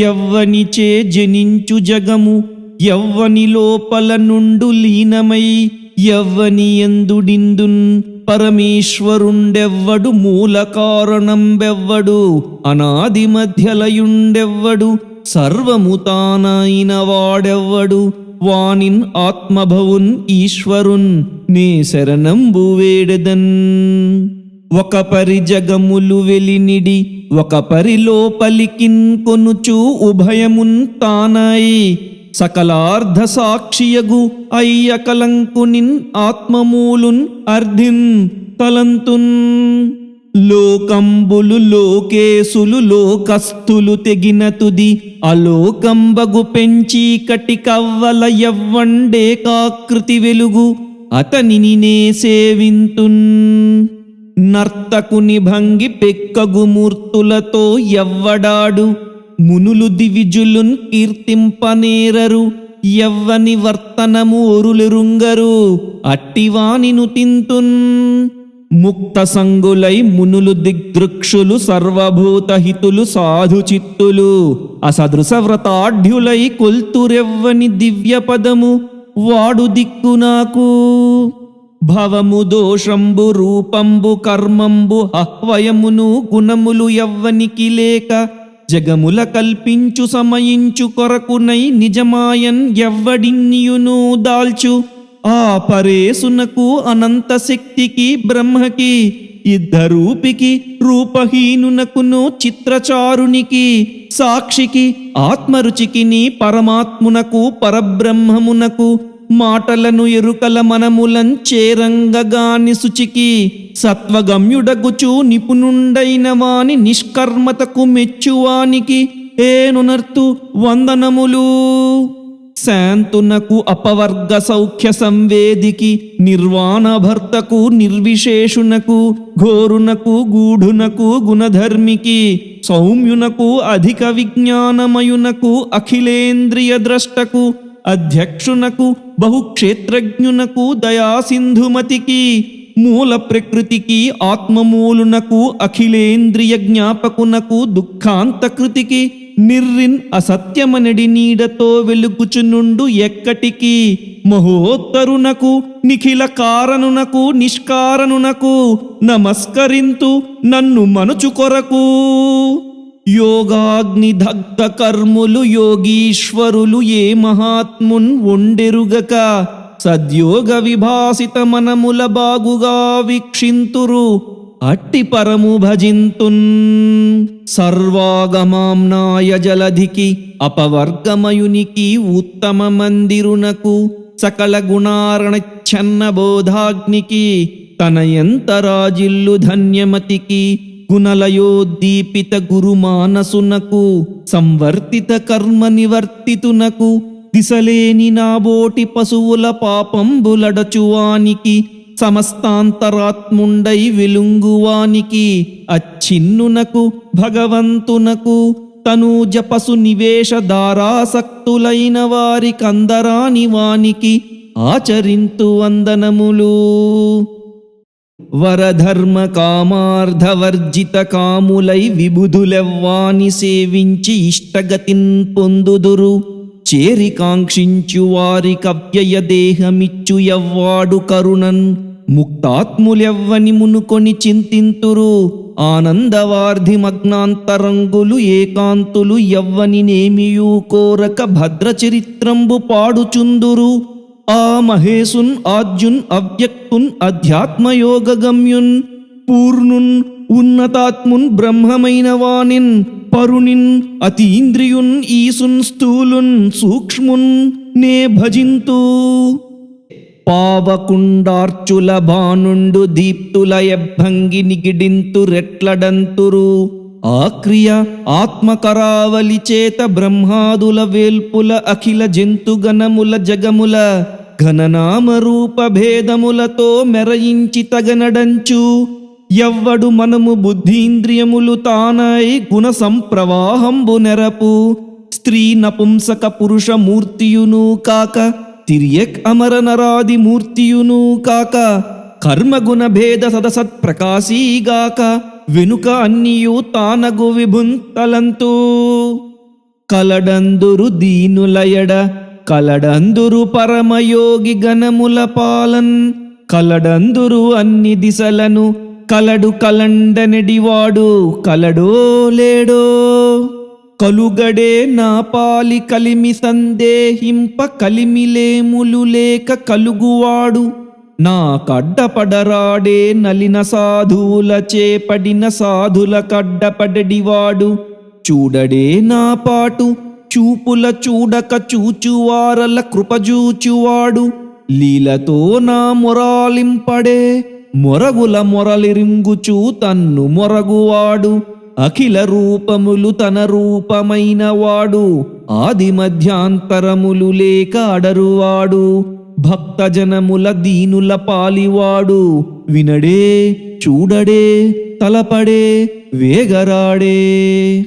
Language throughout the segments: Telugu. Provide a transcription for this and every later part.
ఎవ్వనిచే జనించు జగము ఎవ్వని లోపల నుండు లీనమై ఎవ్వని ఎందుడిందున్ పరమేశ్వరుండెవ్వడు మూల కారణంబెవ్వడు అనాది మధ్యలయుండెవ్వడు సర్వము తానైన వాడెవ్వడు వానిన్ ఆత్మభవున్ ఈశ్వరున్ నే శరణంబు వేడెదన్. ఒక పరి జగములు వెలినిడి ఒక పరి లోపలికిన్ కొనుచు ఉభయమున్ తానాయి సకలార్ధ సాక్షియగు అయ్య కలంకునిన్ ఆత్మమూలున్ అర్ధిన్ తలంతున్. లోకంబులు లోకేశులు లోకస్థులు తెగిన తుది అలోకంబగు పెంచి కటికవ్వల ఎవ్వండే కాకృతి వెలుగు అతనిని నే సేవింతున్. నర్తకుని భంగి పెక్కగుమూర్తులతో ఎవ్వడాడు? మునులు దివిజులున్ కీర్తింపనేరరు? ఎవ్వని వర్తనము ఒరులెరుంగరు? అట్టివానిను తింతున్. ముక్త సంగులై మునులు దిగ్దృక్షులు సర్వభూతహితులు సాధుచిత్తులు అసదృశవ్రతాఢ్యులై అసదృశ వ్రతాఢ్యులై కొల్తురెవ్వని దివ్య పదము వాడు దిక్కు నాకు. భవము దోషంబు రూపంబు కర్మంబు అహ్వయమును గుణములు ఎవ్వనికి లేక జగముల కల్పించు సమయించు కొరకునై నిజమాయన్ ఎవ్వడిన్యును దాల్చు. ఆ పరేసునకు అనంత శక్తికి బ్రహ్మకి ఇద్దరూపికి రూపహీనునకును చిత్రచారునికి సాక్షికి ఆత్మరుచికిని పరమాత్మునకు పరబ్రహ్మమునకు మాటలను ఎరుకల మనములంచేరంగగాని శుచికి సత్వగమ్యుడగుచు నిపుణుండైన వాని నిష్కర్మతకు మెచ్చువానికి ఏనునర్తు వందనములు. శాంతునకు అపవర్గ సౌఖ్య సంవేదికి నిర్వాణభర్తకు నిర్విశేషునకు ఘోరునకు గూఢునకు గుణధర్మికి సౌమ్యునకు అధిక విజ్ఞానమయునకు అఖిలేంద్రియ ద్రష్టకు అధ్యక్షునకు బహుక్షేత్రజ్ఞునకు దయాసింధుమతికి మూల ప్రకృతికి ఆత్మమూలునకు అఖిలేంద్రియ జ్ఞాపకునకు దుఃఖాంతకృతికి నిర్రిన్ అసత్యమనడి నీడతో వెలుగుచునుండు ఎక్కటికి మహోత్తరునకు నిఖిల కారణునకు నిష్కారణునకు నమస్కరింతు నన్ను మనుచు కొరకు. యోగాగ్నిదగ్ధ కర్ములు యోగీశ్వరులు ఏ మహాత్మున్ ఒండెరుగక? సద్యోగ విభాసిత మనముల బాగుగా వీక్షింతురు అట్టి పరము భజింతున్. సర్వాగమాంనాయ జలధికి అపవర్గమయునికి ఉత్తమ మందిరునకు సకల గుణారణచ్ఛన్న బోధాగ్నికి తన ఎంత రాజిల్లు ధన్యమతికి. గుణలయోద్దీపిత గురుమానసునకు సంవర్తిత కర్మ నివర్తితునకు దిశలేని నాబోటి పశువుల పాపంబులడచువానికి సమస్తాంతరాత్ముండై విలుంగువానికి అచ్చిన్నునకు భగవంతునకు తనూజపసు నివేశ దారాసక్తులైన వారికందరాని వానికి ఆచరింతు వందనములు. వరధర్మ కామార్థవర్జిత కాములై విబుధులెవ్వాని సేవించి ఇష్టగతిన్ పొందుదురు. చేరి కాంక్షించు వారి కవ్యయ దేహమిచ్చు ఎవ్వాడు కరుణన్. ముక్తాత్ములెవ్వని మునుకొని చింతింతురు. ఆనందవార్ధి మగ్నాంతరంగులు ఏకాంతులు ఎవ్వని నేమియూ కోరక భద్రచరిత్రంబు పాడుచుందురు. ఆ మహేశున్ ఆద్యున్ అవ్యక్తున్ అధ్యాత్మయోగగమ్యున్ పూర్ణున్ ఉన్నతాత్మున్ బ్రహ్మమైన వానిన్ పరుణిన్ అతీంద్రియున్ ఈసున్ స్థూలున్ సూక్ష్మున్ నే భజింతు. పావకుండార్చుల భానుండు దీప్తుల ఎబ్భంగి నిగిడింతు రెట్లడంతురు. ఆ క్రియ ఆత్మకరావలి చేత బ్రహ్మాదుల వేల్పుల అఖిల జంతుగణముల జగముల ఘననామరూపభేదములతో మెరయించి తగనడంచు. ఎవ్వడు మనము బుద్ధీంద్రియములు తానై గుణ సంప్రవాహంబు నెరపు. స్త్రీ నపుంసక పురుష మూర్తియును కాక తిరియక్ అమర నరాది మూర్తియును కాక కర్మగుణ భేద సదసత్ ప్రకాశీగాక వెనుక అన్నియు తానగు విభుంతలంతు. కలడందురు దీనులయడ కలడందురు పరమయోగి గణముల పాలన్. కలడందురు అన్ని దిశలను కలడు కలండనెడివాడు. కలడో లేడో? కలుగడే నా పాలి కలిమి సందేహింప కలిమిలేములు లేక కలుగువాడు. నా కడ్డపడరాడే నలిన సాధువుల చేపడిన సాధుల కడ్డపడడివాడు. చూడడే నా పాటు చూపుల చూడక చూచువారల కృపజూచువాడు లీలతో నా మొరాలింపడే మొరగుల మొరలిరింగుచూ తన్ను మొరగువాడు. అఖిల రూపములు తన రూపమైన వాడు. ఆది మధ్యాంతరములు లేక అడరువాడు. భక్తజనముల దీనుల పాలివాడు. వినడే చూడడే తలపడే వేగరాడే.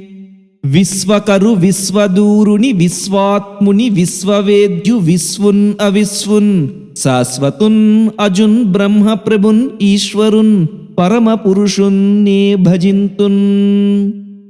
విశ్వకరు విశ్వదూరుని విశ్వాత్ముని విశ్వవేద్యు విశ్వున్ అవిశ్వున్ శాశ్వతున్ అజున్ బ్రహ్మ ప్రభున్ ఈశ్వరున్ పరమ పురుషున్ భజింతున్.